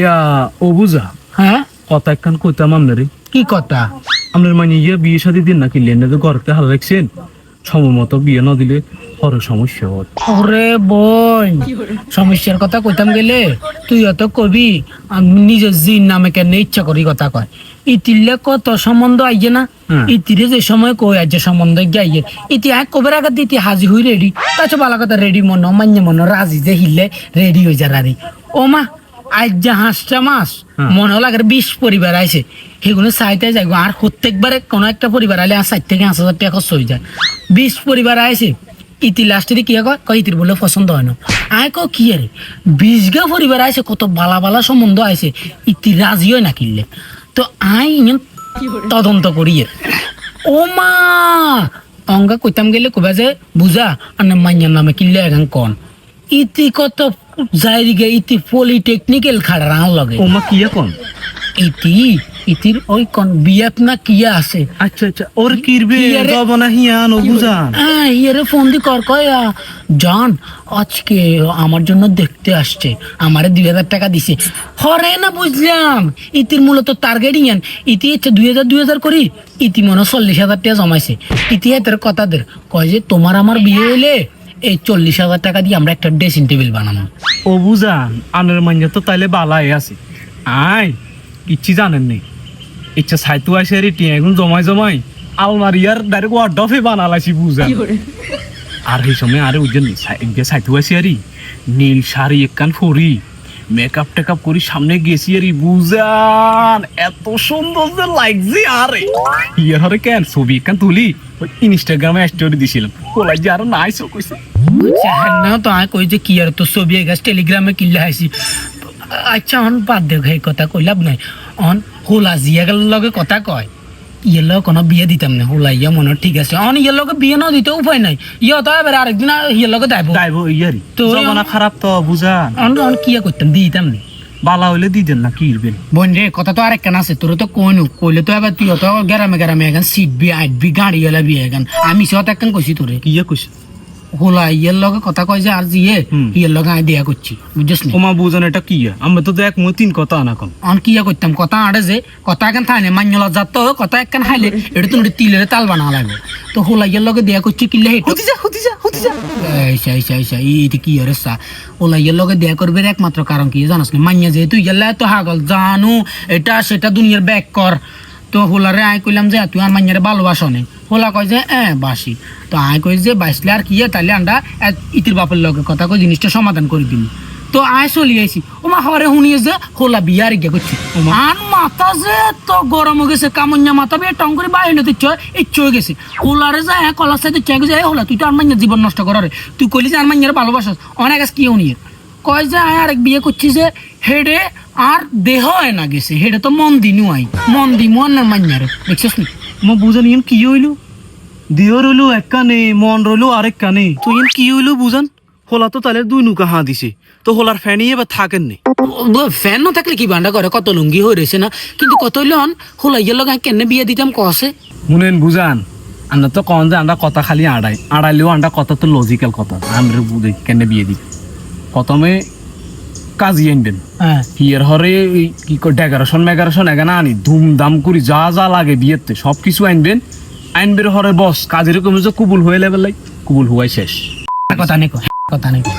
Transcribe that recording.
ইয়া ও বুঝা? হ্যাঁ? কথা একখান কইতাম আপনারে কি কথা? আপনার মানে ইয়ে বিয়ে শাদি দিন না কিনলেন না তো ঘরতে হাল রাখছেন? সময় বিয়ে না দিলে বড় সমস্যা হয়। ওরে বোন সমস্যার কথা কইতাম গেলে তুই অত কবি আমি নিজের জিন নামে কেন ইচ্ছা করি কথা কয়। ইতিলে কত সম্বন্ধ আইয়ে না? হুম। ইতিরে যে সময় কই আইয়ে সম্বন্ধ গাইয়ে ইতি এক কবের আগে দিতি হাজি হই রেডি। তাছাড়া বালা কথা রেডি মন মান্য মন রাজি যে হিলে রেডি হয়ে যা রারি ও মা আজ যে হাঁসটা মাস মনে হলো আগের বিশ পরিবার আইছে। সেগুলো চাইতে যাইব। আর প্রত্যেকবারে কোনো একটা পরিবার আইলে আর ষাট থেকে পাঁচ হাজার টাকা খরচ হয়ে যায়। বিশ পরিবার আইছে ইতি লাস্টে কি কয়? কয় ইতির বলে পছন্দ হয় না। আয় ক কি আরে? বিশ গা পরিবার আইছে কত বালা বালা সম্বন্ধ আইছে ইতি রাজি হয় না কিনলে। তো আই তদন্ত করি। ও মা! অঙ্গা কইতাম গেলে কবা যে বুঝা আর না মাইয়ার নামে কিনলে এখন কন? ইতি কত যাই দিকে ইতি পলিটেকনিক্যাল খাড়া লগে। ও মা কি এখন? ইতি ইতির ওই কোন বিয়াত না কিয়া আছে? আচ্ছা আচ্ছা ওর কিরবে যাব না হিয়ান ও বুঝান? হ্যাঁ ইয়ারে ফোন দি কর কয় জান আজকে আমার জন্য দেখতে আসছে আমারে দুই হাজার টাকা দিছে। হরে না বুঝলাম ইতির মূলত টার্গেটিং আন ইতি হচ্ছে দুই হাজার দুই হাজার করি ইতি মনে চল্লিশ হাজার টাকা জমাইছে। ইতি হাতের কথাদের কয় যে তোমার আমার বিয়ে হইলে এই চল্লিশ হাজার টাকা দিয়ে আমরা একটা ড্রেসিং টেবিল বানানো ও বুঝান আনের মাইয়া তো তাইলে বালাই আছে। আই কিচ্ছি জানেন নেই ইচ্ছা সাইতু আসে রে টিয়া এখন জমাই জমাই। আলমারি আর ডাইরেক্ট ওয়ার্ডফে বানালাইছি বুঝান আর সেই সময় আরে উজ্জ্বল সাইতু আসে আরি নীল শাড়ি একখান ফরি। মেকআপ টেকআপ করি, সামনে গেছি আরি বুঝান, এত সুন্দর যে লাগছে, আরে। ইয়ার হরে কেন ছবি? একখান তুলি? ওই ইনস্টাগ্রামে স্টোরি দিছিলাম। কোলাই যে আরও নাইস কইছে। না তো আমি কই যে কি আর তো ছবি গাছ টেলিগ্রামে কিনলে হাসি আচ্ছা অন, বাদ এই কথা কইলাম নাই। অন, হোলা জিয়া লগে কথা কয়। ইয়ের লগে কোনো বিয়ে দিতাম না। হোলা ইয়া মনে ঠিক আছে। অন ইয়ের লগে বিয়ে না দিতে উপায় নাই। ইয়ে তো এবার আরেকদিন আর ইয়ের লগে দাইব দাইব ইয়ারি। তো জমানা খারাপ তো বুঝান। অন অন কি করতাম? দিতাম না। বালা হইলে দি দেন না কি ইরবেন? বোন রে কথা তো আরেক কেন আছে তোর তো কইনু। কইলে তো এবার তুই তো গ্রামে গ্রামে এখন সিট বি আইট বি গাড়ি এলা বি এখন আমি সত একখান কইছি তোরে। কি কইছে? হোলা ইয়ের লগে কথা কয় যে জিয়ে হুম। ইয়ের লগে আমি দেয়া করছি বুঝছিস না? ওমা বুঝান এটা কি ইয়া? আমরা তো দেখ মই তিন কথা আনা কম। অন কিয়া করতাম? কথা আড়ে যে কথা এখন থাইনে মান্য লজ্জাত তো কথা একখান খাইলে এটা তো তিলের তাল বানা লাগবে তো হোলাইয়ের লগে দেয়া করছি কিনলে হেঁটে হতি যা হতি যা হতি যা এইসা এইসা এইসা ইটি কি আরে সা? হোলাইয়ের লগে দেয়া করবে একমাত্র কারণ কি জানাস না? মান্য যেহেতু গেলে তো হাগল জানু এটা সেটা দুনিয়ার ব্যাক কর। তো হোলারে আই কইলাম যে তুই আর মান্যারে ভালোবাসো নে হোলা কয় যে হ্যাঁ বাসি। তো আই কই যে বাসলে আর কি তাহলে আমরা ইতির বাপের লগে কথা কই জিনিসটা সমাধান করে দিন তো আয় চলি আইছি। ওমা হরে শুনিয়ে যে হোলা বিয়ার গিয়ে করছি। আন মাথা যে তো গরম হয়ে গেছে কামন্যা মাথা বিয়ে টং করে বাইরে চয় ইচ্ছে হয়ে গেছে। হোলারে যায় কলার সাথে চেয়ে গেছে হোলা তুই তো আর মান্যার জীবন নষ্ট করারে তুই কইলি যে আর মান্যারে ভালোবাসাস। অনেক আজ কি উনিয়ে কয় যে আয় আরেক বিয়ে করছি যে হেডে আর দেহ হয় না গেছে। হেডে তো মন দিনু আই মন দি মন না মান্যারে দেখছিস নি? মো বুঝান ইন কি হইল? দিও রইল এক কানে মন রইল আরেক কানে। তো ইন কি হইল বুঝান? হোলা তো তাহলে দুই নৌকা হাঁ দিছে। তো হোলার ফ্যানি এবার থাকেন নি। ফ্যান না থাকলে কি বান্ডা করে? কত লুঙ্গি হয়ে রয়েছে না? কিন্তু কত হইলে অন হোলাইয়ের লগে কেন বিয়ে দিতাম কসে? শুনেন বুঝান আমরা তো কন যে আমরা কথা খালি আড়াই। আড়াইলেও আমরা কথা তো লজিক্যাল কথা। আমরা বুঝে কেন বিয়ে দিই প্রথমে কাজী আনবেন। বিয়ের হিয়ার হরে কি ডেকোরেশন মেগারেশন এখানে আনি ধুমধাম করি যা যা লাগে বিয়েতে সব কিছু আনবেন। আইনবের হরে বস কাজের কমে যে কুবুল হয়ে লেবেল লাই কুবুল হওয়াই শেষ। কথা নেই কো, কথা নেই কো।